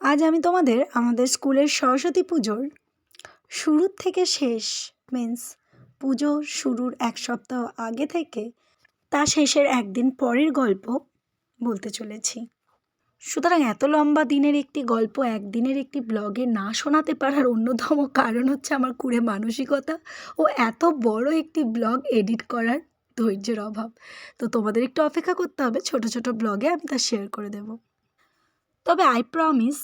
আজ আমি তোমাদের আমাদের স্কুলের সরস্বতী পুজোর শুরুর থেকে শেষ মিন্স পুজো শুরুর এক সপ্তাহ আগে থেকে, তা শেষের একদিন পরের গল্প বলতে চলেছি। সুতরাং এত লম্বা দিনের একটি গল্প একদিনের একটি ব্লগে না শোনাতে পারার অন্যতম কারণ হচ্ছে আমার কুড়ে মানসিকতা ও এত বড় একটি ব্লগ এডিট করার ধৈর্যের অভাব। তো তোমাদের একটু অপেক্ষা করতে হবে, ছোট ছোট ব্লগে আমি তা শেয়ার করে দেবো। তবে আই প্রমিস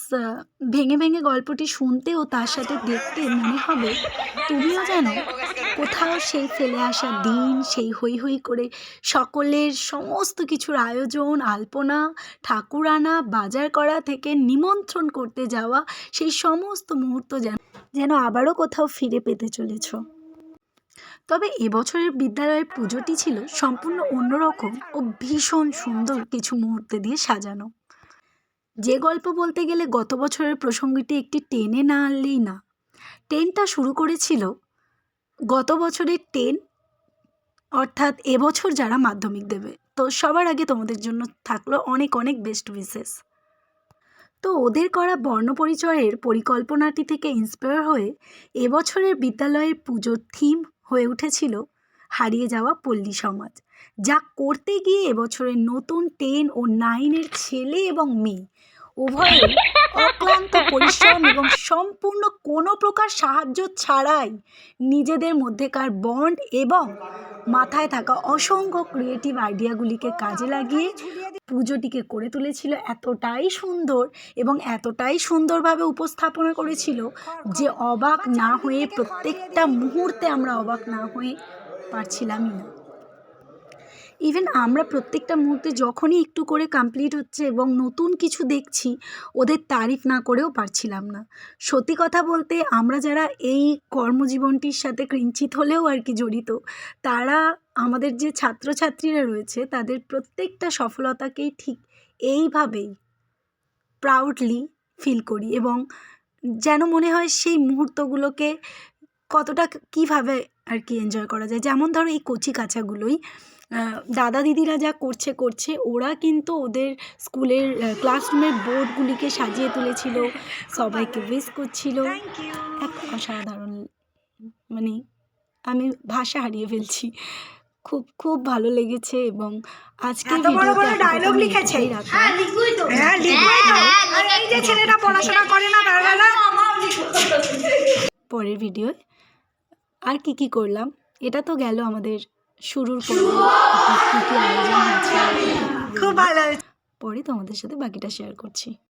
ভেঙে ভেঙে গল্পটি শুনতে ও তার সাথে দেখতে মনে হবে। তুমিও যেন কোথাও সেই ফেলে আসা দিন, সেই হই হই করে সকলের সমস্ত কিছুর আয়োজন, আলপনা ঠাকুর আনা বাজার করা থেকে নিমন্ত্রণ করতে যাওয়া, সেই সমস্ত মুহূর্ত যেন যেন আবারও কোথাও ফিরে পেতে চলেছ। তবে এবছরের বিদ্যালয়ের পুজোটি ছিল সম্পূর্ণ অন্যরকম ও ভীষণ সুন্দর কিছু মুহূর্তে দিয়ে সাজানো। যে গল্প বলতে গেলে গত বছরের প্রসঙ্গটি একটি টেনে না আনলেই না। টেনটা শুরু করেছিল গত বছরের টেন, অর্থাৎ এবছর যারা মাধ্যমিক দেবে। তো সবার আগে তোমাদের জন্য থাকল অনেক অনেক বেস্ট উইসেস তো ওদের করা বর্ণপরিচয়ের পরিকল্পনাটি থেকে ইন্সপায়ার হয়ে এবছরের বিদ্যালয়ের পুজোর থিম হয়ে উঠেছিল হারিয়ে যাওয়া পল্লী সমাজ। যা করতে গিয়ে এবছরের নতুন টেন ও নাইনের ছেলে এবং মেয়ে। উভয়ের অক্লান্ত পরিশ্রম এবং সম্পূর্ণ কোনো প্রকার সাহায্য ছাড়াই নিজেদের মধ্যেকার বন্ড এবং মাথায় থাকা অসংখ্য ক্রিয়েটিভ আইডিয়াগুলিকে কাজে লাগিয়ে পুজোটিকে করে তুলেছিল। এতটাই সুন্দর এবং এতটাই সুন্দরভাবে উপস্থাপনা করেছিল যে অবাক না হয়ে প্রত্যেকটা মুহূর্তে আমরা অবাক না হয়ে পারছিলামই না। ইভেন আমরা প্রত্যেকটা মুহূর্তে যখনই একটু করে কমপ্লিট হচ্ছে এবং নতুন কিছু দেখছি, ওদের তারিফ না করেও পারছিলাম না। সত্যি কথা বলতে, আমরা যারা এই কর্মজীবনটির সাথে কিঞ্চিত হলেও আর কি জড়িত, তারা আমাদের যে ছাত্রছাত্রীরা রয়েছে, তাদের প্রত্যেকটা সফলতাকেই ঠিক এইভাবেই প্রাউডলি ফিল করি এবং যেন মনে হয় সেই মুহূর্তগুলোকে কতটা কীভাবে আর কি এনজয় করা যায় যেমন ধরো এই কচি কাচাগুলোই দাদা দিদিরা যা করছে করছে ওরা কিন্তু ওদের স্কুলের ক্লাসরুমের বোর্ডগুলিকে সাজিয়ে তুলেছিল সবাইকে উইস করছিল এক অসাধারণ মানে আমি ভাষা হারিয়ে ফেলছি খুব খুব ভালো লেগেছে এবং আজকে এত বড় বড় ডায়লগ লিখেছে হ্যাঁ লিখবই তো এই যে ছেলেটা পড়াশোনা করে না পরের ভিডিও আর কি কি করলাম? এটা তো গেল আমাদের শুরুর খুব ভালো পরে তোমাদের সাথে বাকিটা শেয়ার করছি।